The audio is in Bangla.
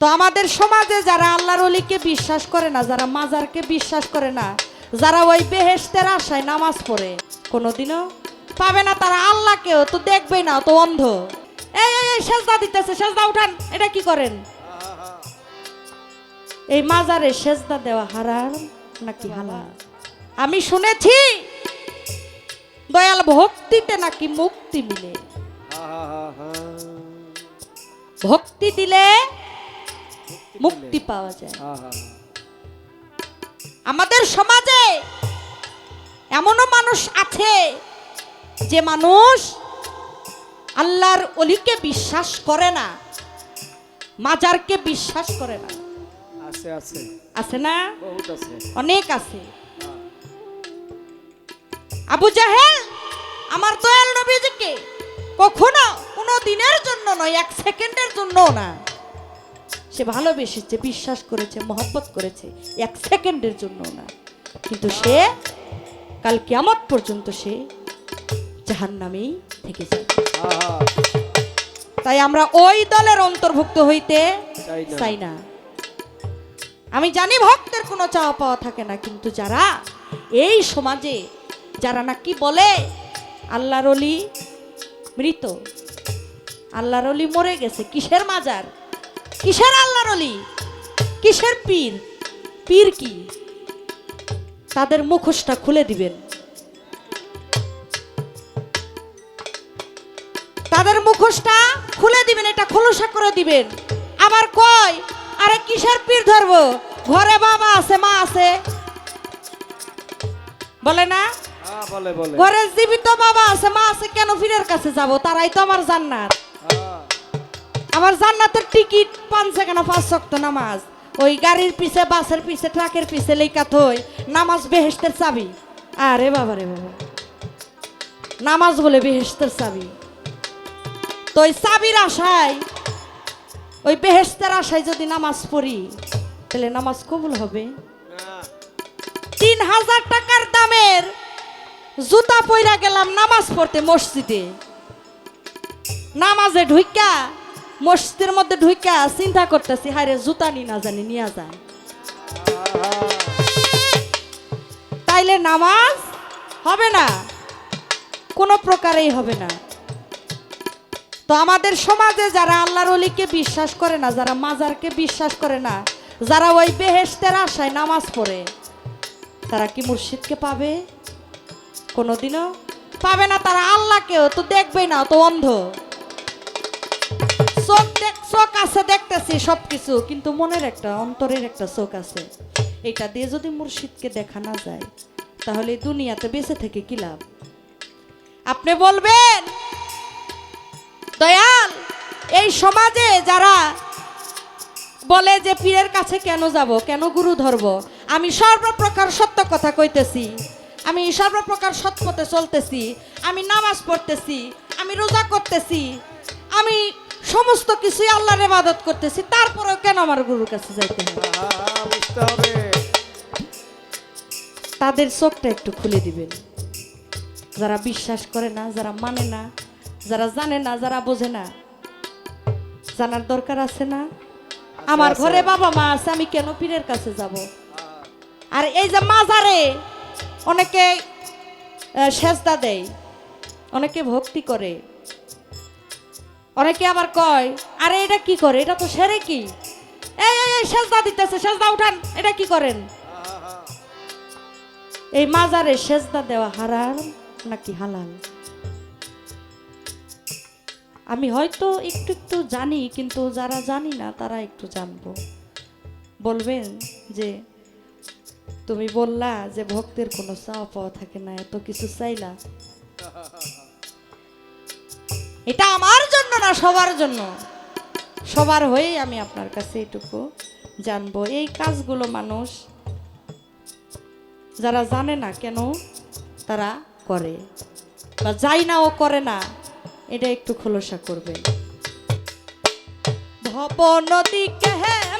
তো আমাদের সমাজে যারা আল্লাহর অলিকে বিশ্বাস করে না যারা মাজারকে বিশ্বাস করে না যারা ওই বেহেস্তের আশায় নামাজ পড়ে কোনোদিনও পাবে না তারা আল্লাহকেও তো দেখবেই না তো অন্ধ। এই এই সেজদা দিতেছে সেজদা উঠান এটা কি করেন? এই মাজারে সেজদা দেওয়া হারাম নাকি হালাল? আমি শুনেছি দয়াল ভক্তিতে নাকি মুক্তি মিলে। ভক্তি দিলে মুক্তি পাওয়া যায়। আমাদের সমাজে এমনও মানুষ আছে যে মানুষ আল্লাহর অলিকে বিশ্বাস করে না মাজারকে বিশ্বাস করে না। আছে আছে। আছে না? বহুত আছে। অনেক আছে। আবু জাহেল আমার দয়াল নবীজিকে কখনো কোনো দিনের জন্য নয় এক সেকেন্ডের জন্য না। সে ভালোবেসেছে বিশ্বাস করেছে মহব্বত করেছে এক সেকেন্ডের জন্য না। কিন্তু সে কাল কিয়ামত পর্যন্ত সে জাহান্নামেই থেকে যায় তাই আমরা ওই দলের অন্তর্ভুক্ত হইতে চাই না। চাই না। আমি জানি ভক্তের কোনো চাওয়া পাওয়া থাকে না কিন্তু যারা এই সমাজে যারা নাকি বলে আল্লাহর অলি মৃত আল্লাহর অলি মরে গেছে কিসের মাজার? কিসের আল্লাহর অলি কিসের পীর? পীর কি? তাদের মুখোশটা খুলে দিবেন। তাদের মুখোশটা খুলে দিবেন এটা খোলসা করে দিবেন। আবার কয় আরে কিসের পীর ধরবো? ঘরে বাবা আছে মা আছে। বলে না? হ্যাঁ, বলে বলে। ঘরে জীবিত বাবা আছে মা আছে কেন পীরের কাছে যাব? তারাই তো আমার জান্নাত। আমার জান্নাতের টিকিট পাঁচশো কেন? পাঁচ শক্ত নামাজ। ওই গাড়ির পিছে, বাসের পিছে, ট্রাকের পিছে লেখা থই নামাজ বেহেস্তের চাবি। আরে বাবা রে বাবা। নামাজ বলে বেহেস্তের চাবি। তো ওই চাবির আশায়, ওই বেহেস্তের আশায় যদি নামাজ পড়ি, তাহলে নামাজ কবুল হবে। তিন হাজার টাকার দামের জুতা পইরা গেলাম নামাজ পড়তে মসজিদে। নামাজে ঢুইকা মসজিদের মধ্যে ঢুইকা চিন্তা করতেছি হারে জুতা নি না জানি, নিয়ে যায় তাইলে নামাজ হবে না, কোনো প্রকারেই হবে না। তো আমাদের সমাজে যারা আল্লাহর অলিকে বিশ্বাস করে না, যারা মাজারকে বিশ্বাস করে না, যারা ওই বেহেস্তের আশায় নামাজ পড়ে, তারা কি মুর্শিদকে পাবে? কোনোদিনও পাবে না, তারা আল্লাহকেও তো দেখবেই না তো অন্ধ। চোখ আছে, দেখতেছি সবকিছু, কিন্তু মনের একটা, অন্তরের একটা চোখ আছে। এটা দিয়ে যদি মুর্শিদকে দেখা না যায়, তাহলে দুনিয়াতে বেঁচে থেকে কি লাভ? আপনি বলবেন, দয়াল, এই সমাজে যারা বলে যে পীরের কাছে কেন যাব, কেন গুরু ধরব, আমি সর্বপ্রকার সত্য কথা কইতেছি, আমি সর্বপ্রকার সৎ পথে চলতেছি, আমি নামাজ পড়তেছি, আমি রোজা করতেছি, আমি সমস্ত কিছুই আল্লাহর ইবাদত করতেছি তারপরেও কেন আমার গুরুর কাছে যাইতে হবে তাদের চোখটা একটু খুলে দিবেন। যারা বিশ্বাস করে না যারা মানে না যারা জানে না যারা বোঝে না জানার দরকার আছে না? আমার ঘরে বাবা মা আছে আমি কেন পীরের কাছে যাব? আর এই যে মাজারে অনেকে সেজদা দেয় অনেকে ভক্তি করে। অনেকে আবার কয়, আরে এটা কি করে? এটা তো সেরে কি? সেজদা দিতেছে, সেজদা উঠান, এটা কি করেন? এই মাজারে সেজদা দেওয়া হারাম নাকি হালাল? আমি হয়তো একটু একটু জানি, কিন্তু যারা জানি না, তারা একটু জানব। বলবেন যে, তুমি বললা যে ভক্তের কোনো চাওয়া পাওয়া থাকে না, এত কিছু চাইলা? এটা আমার না সবার জন্য। সবার হয়েই আমি আপনার কাছে এটুকু জানব। এই কাজগুলো মানুষ যারা জানে না কেন তারা করে। বা যাই না ও করে না, এটা একটু খোলসা করবে ভব হ্যাঁ